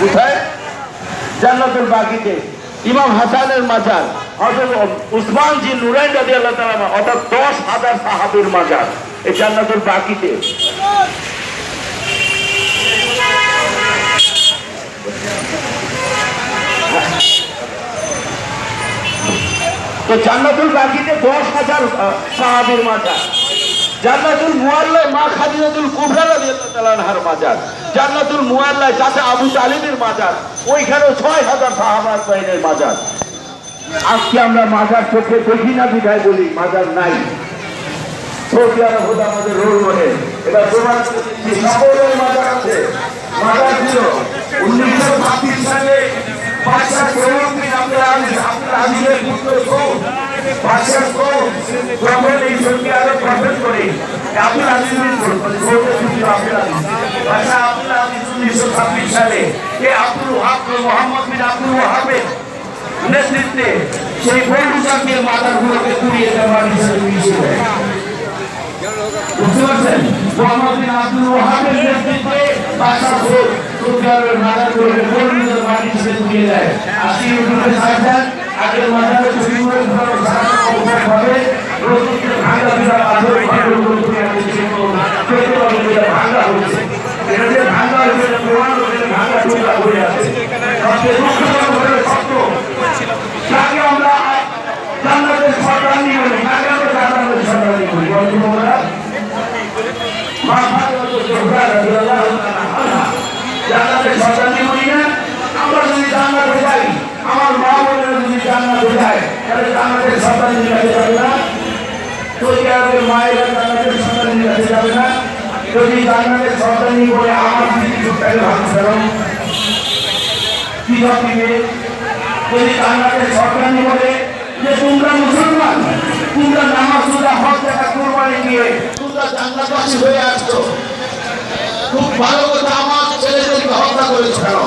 কোথায়? জান্নাতুল বাকিতে ইমাম হাসানের মাজার। হযরত উসমান জি নুরাইন রাদিয়াল্লাহু তাআলা অর্থাৎ দশ হাজার সাহাবীর মাজার এই জান্নাতুল বাকিতে তো জান্নাতুল বাকিতে দশ হাজার সাহাবীর মাজার। জান্নাতুল মুআল্লায় মা খাদিজাতুল কুবরা রাদিয়াল্লাহু তাআলার মাজার। জান্নাতুল মুআল্লায় যাতে আবু তালিবের মাজার। ছয় হাজার সাহাবার বাহিনীর মাজার। আজকে আমরা মাজার চোখে দেখি না, বিধায় বলি মাজার নাই। সৌদি আরব হুদা আমাদের রোল মডেল এটা প্রমাণ করছি সকলের মাজার মাজার সৌদ এই সৌদি আরব গঠন করে আব্দুল আজিজের পুত্র আব্দুল আজিজ উনিশশো ছাব্বিশ সালে এ আব্দুল ওয়াহাব মোহাম্মদ বিন আব্দুল ওয়াহাবের নেতৃত্বে সেই বন্ধুসাকে মাদারগুলোকে কুড়িয়ে দেওয়ার হিসেবে মিছিল বুঝতে পারছেন মোহাম্মদ বিন আব্দুল ওয়াহাবের নেতৃত্বে সৌদ সৌদি আরবের মাদারগুলোকে বন্ধুদের বাড়ি হিসেবে কুড়িয়ে দেয় আজকে ইউটিউবে সার্চ আগের মাদারে ছবি সরকার নিয়ে বলি না? আমরা যদি জান্নাতে যাই, আমার মা বোনেরা যদি জান্নাতে যায়, তাহলে জান্নাতের সরকার নিয়ে কাছে যাবে না। আরবের মায়েরা জান্নাতের সরকার নিয়ে কাছে যাবে না, যদি সরকার নিয়ে বলে, আমার দিদি চুপটাকে ভাবছে কি হবে যদি কান্নাকে সরকারি বলে যে, তোমরা মুসলমান, তোমরা নামাজ রোজা, হজ টাকা কোরবানি দিয়ে তোমরা জান্নাতবাসী হয়ে আসছো। খুব ভালো কথা, আমার ছেলেদেরকে হত্যা করেছ কেন